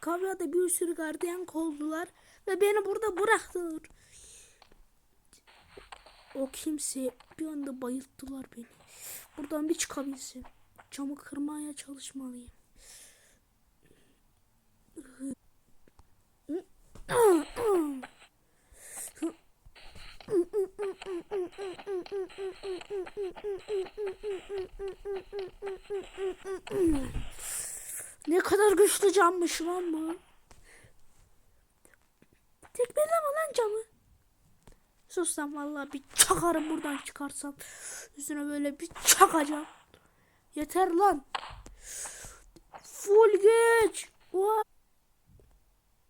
Kavya'da bir sürü gardiyan kovdular ve beni burada bıraktılar. O kimse bir anda bayılttılar beni. Buradan bir çıkabilsem. Camı kırmaya çalışmalıyım. Ne kadar güçlü cammış lan bu. Tekmeleme lan camı. Sus lan vallahi bir çakarım buradan çıkarsam. Üstüne böyle bir çakacağım. Yeter lan. Full güç. Vaa.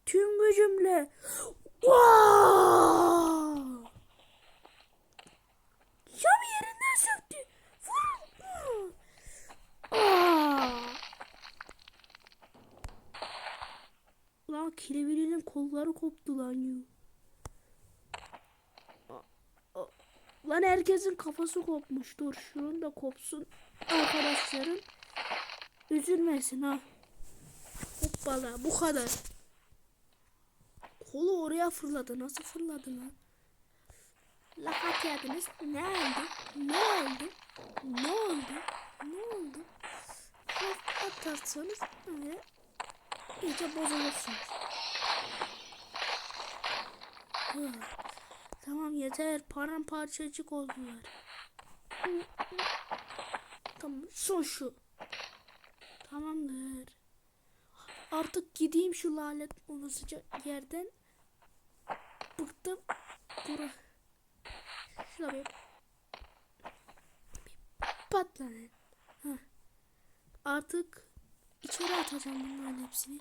Tüm gücümle. Vaa. Koptu lan yu. Lan herkesin kafası kopmuş. Dur şunun da kopsun. Arkadaşlarım üzülmesin ha. Hoppala bu kadar. Kolu oraya fırladı. Nasıl fırladı lan? Laf atıyordunuz. Ne oldu? Ne oldu? Ne oldu? Ne oldu? Laf atarsanız öyle iyice bozulursunuz. Tamam yeter. Paramparçacık oldular. Tamam son şu. Tamamdır. Artık gideyim şu lanet olasıca yerden. Bıktım. Bura. Şuna bir, patlayın. Heh. Artık içeri atacağım bunların hepsini.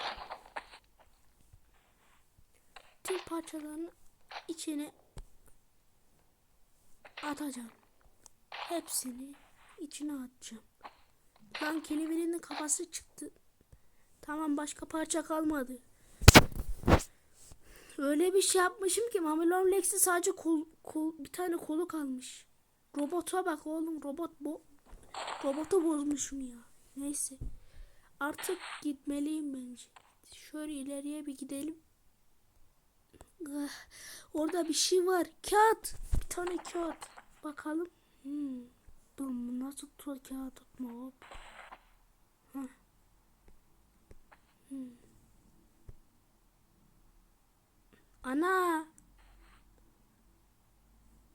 Tüm parçalarını içine atacağım. Hepsini içine atacağım. Lan kelebeğinin kafası çıktı. Tamam başka parça kalmadı. Öyle bir şey yapmışım ki Mamelon Lex'in sadece kol, kol, bir tane kolu kalmış. Robota bak oğlum robot bu. Robotu bozmuşum ya. Neyse. Artık gitmeliyim bence. Şöyle ileriye bir gidelim. Orada bir şey var. Kağıt. Bir tane kağıt. Bakalım. Hmm. Nasıl tutar kağıt atma hop. Hmm. Ana.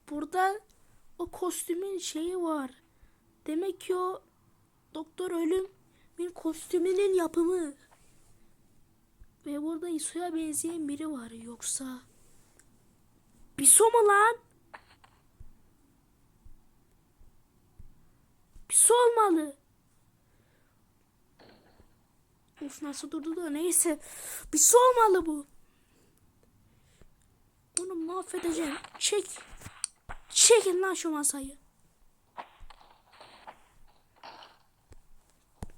Burada o kostümün şeyi var. Demek ki o Doktor Ölüm'ün kostümünün yapımı. Ve burada İso'ya benzeyen biri var yoksa. Biso mu lan? Biso olmalı. Of nasıl durdu da neyse. Biso olmalı bu. Bunu mahvedeceğim. Çek. Çekin lan şu masayı.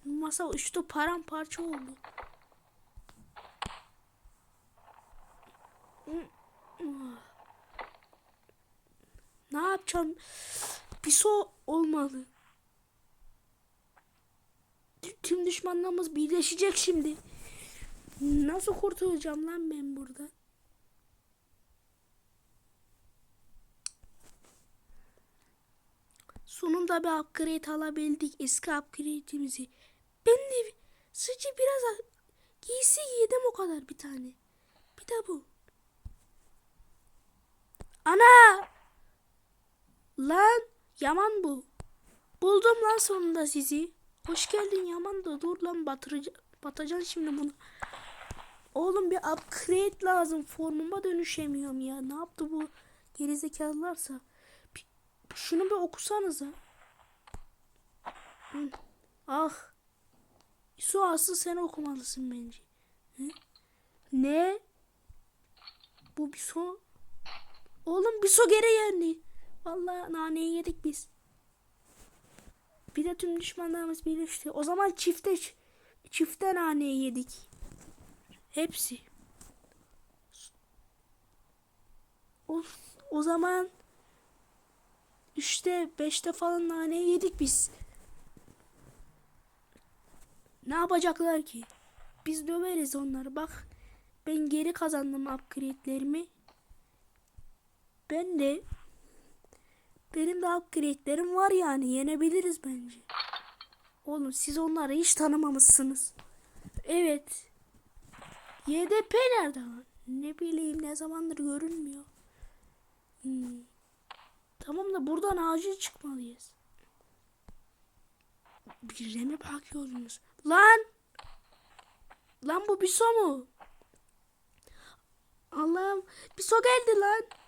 Masa uçtu paramparça oldu. Ne yapacağım? Piso olmalı. Tüm düşmanlarımız birleşecek şimdi. Nasıl kurtulacağım lan ben burada? Sonunda bir upgrade alabildik eski upgrade'imizi. Ben de sıcı biraz giysi giydim o kadar bir tane. Bir de bu. Ana! Lan Yaman bu. Buldum lan sonunda sizi. Hoş geldin Yaman da dur lan batırıcı batacaksın şimdi bunu. Oğlum bir upgrade lazım. Formuma dönüşemiyorum ya. Ne yaptı bu gerizekalılarsa? Şunu bir okusanıza. Hı. Ah. Su asıl sen okumalısın bence. Hı? Ne? Bu bir so. Oğlum bir so geri yendi. Vallahi naneyi yedik biz. Bir de tüm düşmanlarımız birleşti. O zaman çifte çifte naneyi yedik. Hepsi. O, o zaman üçte beşte falan naneyi yedik biz. Ne yapacaklar ki? biz döveriz onları. Bak ben geri kazandım upgrade'lerimi. Ben de benim de upgrade'lerim var yani yenebiliriz bence. Oğlum siz onları hiç tanımamışsınız. Evet. YDP nerede? Ne bileyim ne zamandır görünmüyor. Hmm. Tamam da buradan acil çıkmalıyız. Birine mi bakıyorsunuz? Lan! Lan bu Biso mu? Allah'ım Biso geldi lan.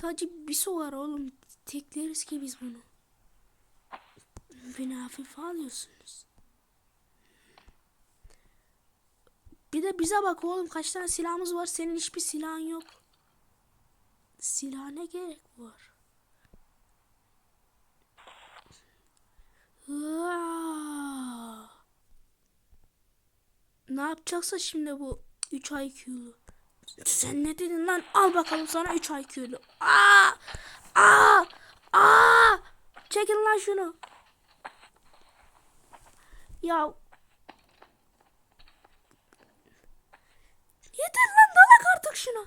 Sadece Biso var oğlum. Tekleriz ki biz bunu. Beni hafife alıyorsunuz. Bir de bize bak oğlum kaç tane silahımız var. Senin hiçbir silahın yok. Silah ne gerek var? Ne yapacaksa şimdi bu 3 IQ'lu. Sen ne dedin lan? Al bakalım sana 3 IQ'lu. Aa! Aa! Aa! Çekin lan şunu. Ya Yeter lan dalak artık şuna.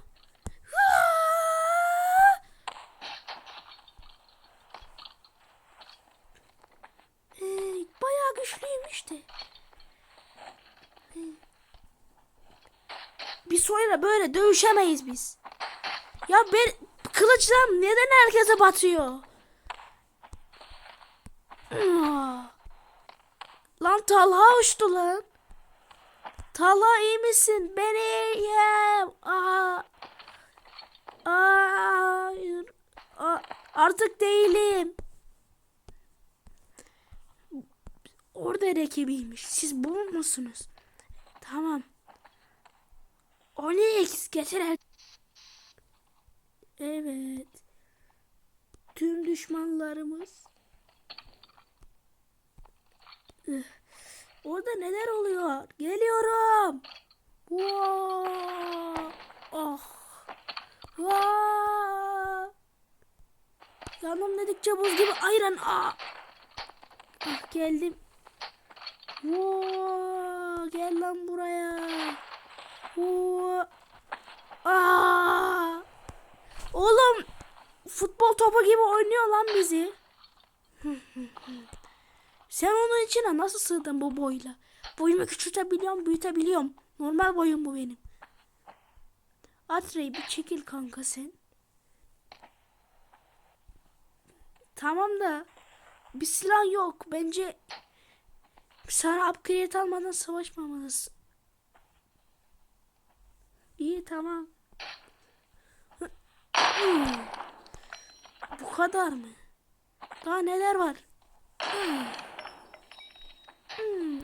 Hey, bayağı güçlüymüş de. Hey. Bir sonra böyle dövüşemeyiz biz. Ya ben kılıçlam neden herkese batıyor? Aa. Lan Talha uçtu lan. Talha iyi misin? Ben iyiyim. Aa. Aa. Aa, artık değilim. Orada rakibiymiş. Siz bu musunuz? Tamam. Onyx getir. el- Evet. Tüm düşmanlarımız. Orada neler oluyor? Geliyorum. Vaa! Oh. Vaa! Yanım dedikçe buz gibi ayran. Aa! Ah, geldim. Vaa! Gel lan buraya. Aa! Oğlum futbol topu gibi oynuyor lan bizi. Sen onun içine nasıl sığdın bu boyla? Boyumu küçültebiliyorum, büyütebiliyorum. Normal boyum bu benim. Atrey bir çekil kanka sen. Tamam da bir silah yok. Bence sana upgrade almadan savaşmamalısın. İyi tamam. Bu kadar mı? Daha neler var?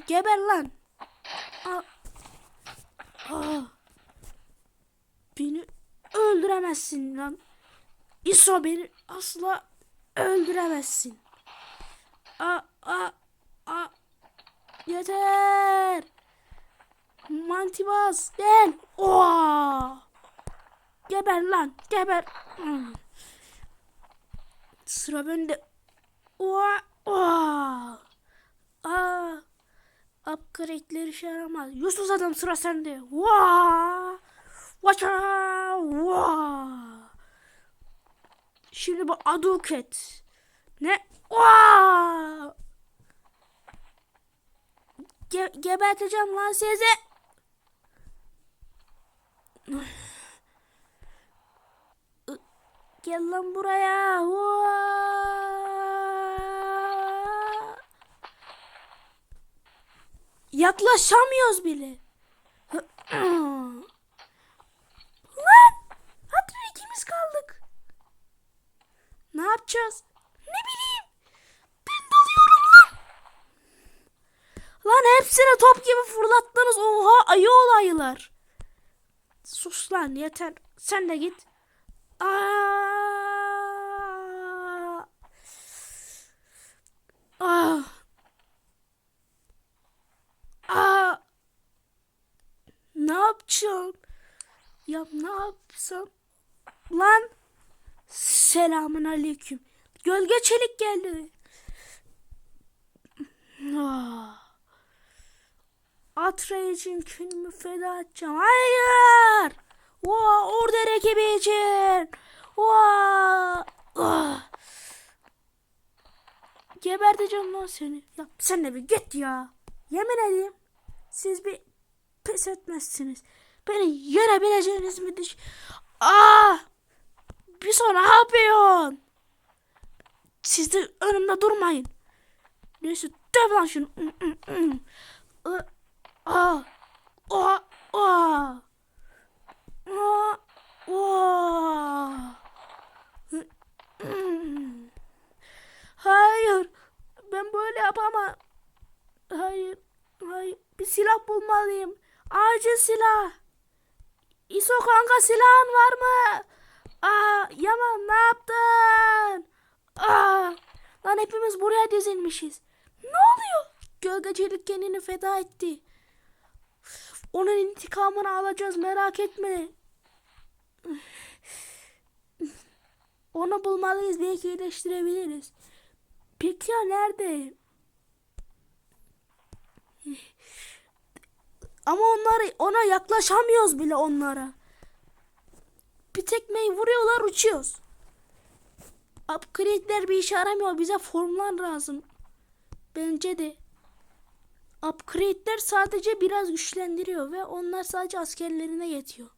Geber lan. Aa. Beni öldüremezsin lan. İso beni asla öldüremezsin. A a a yeter. Mantibas gel. Oha. Geber lan geber. Sıra bende. Oha. Oha. Aa. Upgrade'leri işe yaramaz. Yusuf adam sıra sende. Vaa. Vaça. Vaa. Şimdi bu aduket. Ne? Vaa. Ge geberteceğim lan sizi. Gel lan buraya. Yaklaşamıyoruz bile. Lan! Hatta ikimiz kaldık. Ne yapacağız? Ne bileyim. Ben dalıyorum lan. Lan hepsini top gibi fırlattınız. Oha ayı olaylar. Sus lan yeter. Sen de git. Aa! Ah! Aa! Ne yapacağım? Ya ne yapsam? Lan! Selamun aleyküm. Gölge çelik geldi. Ah. Atre için kendimi feda edeceğim. Hayır. Wow, order ekibi için. Wow. Ah. Geberteceğim lan seni. Ya sen de bir git ya. Yemin edeyim. Siz bir pes etmezsiniz. Beni yenebileceğiniz mi düş... Aa! Bir sonra ne yapıyorsun? Siz de önümde durmayın. Neyse döv lan şunu. Aa! Aa! Aa! Aa! Aa! Hayır. Ben böyle yapamam. Hayır. Hayır. Bir silah bulmalıyım. Acil silah. İso kanka silahın var mı? Aa, Yaman ne yaptın? Aa, lan hepimiz buraya dizilmişiz. Ne oluyor? Gölgecilik kendini feda etti. Onun intikamını alacağız merak etme. Onu bulmalıyız belki iyileştirebiliriz. Peki ya nerede? Ama onları ona yaklaşamıyoruz bile onlara. Bir tekmeyi vuruyorlar uçuyoruz. Upgrade'ler bir işe yaramıyor. Bize formlar lazım. Bence de. Upgrade'ler sadece biraz güçlendiriyor ve onlar sadece askerlerine yetiyor.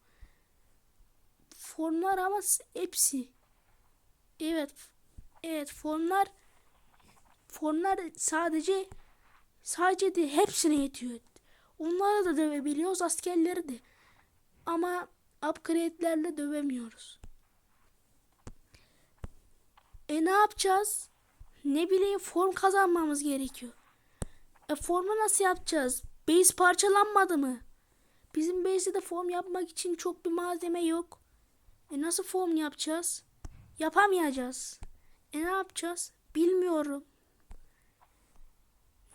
Formlar ama hepsi. Evet. Evet formlar formlar sadece sadece de hepsine yetiyor. Onları da dövebiliyoruz askerleri de. Ama upgrade'lerle dövemiyoruz. E ne yapacağız? Ne bileyim form kazanmamız gerekiyor. E formu nasıl yapacağız? Base parçalanmadı mı? Bizim base'de de form yapmak için çok bir malzeme yok. E nasıl form yapacağız? Yapamayacağız. E ne yapacağız? Bilmiyorum.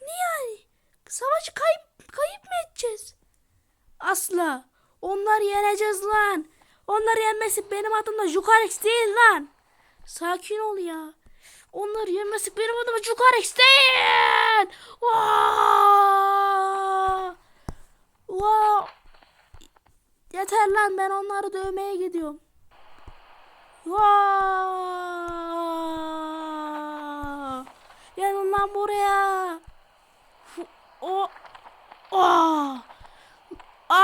Ne yani? Savaşı kayıp, kayıp mı edeceğiz? Asla. Onları yeneceğiz lan. Onları yenmesi benim adımda Jukarex değil lan. Sakin ol ya. Onları yenmesi benim adıma Jukarex değil. Vaa! Vaa! Yeter lan ben onları dövmeye gidiyorum. Vaa! Gelin lan buraya. O Aa! Aa!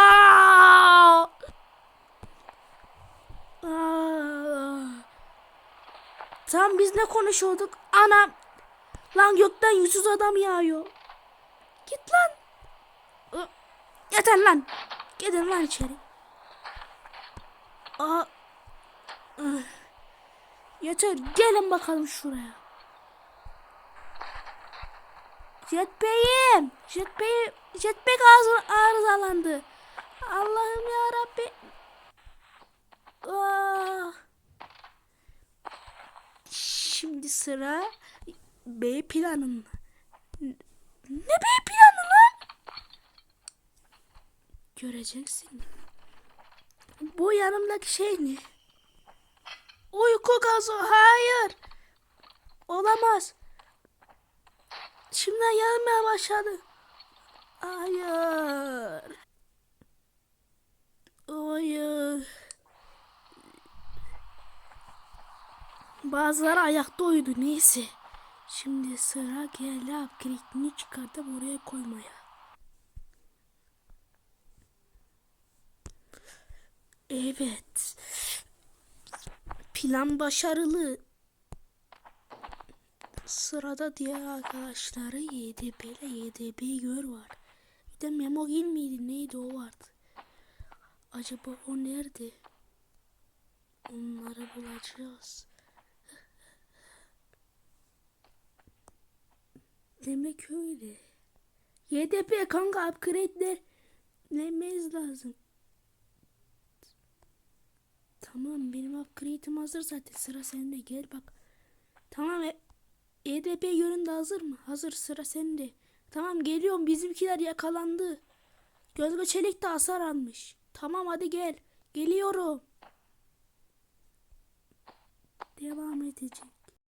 Aa! Tam biz ne konuşuyorduk? Anam. Lan gökten yüzsüz adam yağıyor. Git lan. Yeter lan. Gidin lan içeri. Aa. Yeter. Gelin bakalım şuraya. Jetpack'im. Jetpack, jetpack arıza, arızalandı. Allah'ım ya Rabbi. Ah. Şimdi sıra B planında. Ne B planı lan? Göreceksin. Bu yanımdaki şey ne? Uyku gazı. Hayır. Olamaz. Şimdiden yanmaya başladı. Hayır. Hayır. Bazıları ayakta uyudu neyse. Şimdi sıra geldi upgrade'ini çıkartıp oraya koymaya. Evet. Plan başarılı. Sırada diğer arkadaşları YDP ile YDP gör var. Bir de Memo Gil miydi neydi o vardı. Acaba o nerede? Onları bulacağız. Demek öyle. YDP kanka upgrade'ler lemez lazım. Tamam benim upgrade'im hazır zaten sıra sende gel bak. Tamam EDP yönünde hazır mı? Hazır sıra sende. Tamam geliyorum bizimkiler yakalandı. Gözbe Çelik de hasar almış. Tamam hadi gel. Geliyorum. Devam edecek.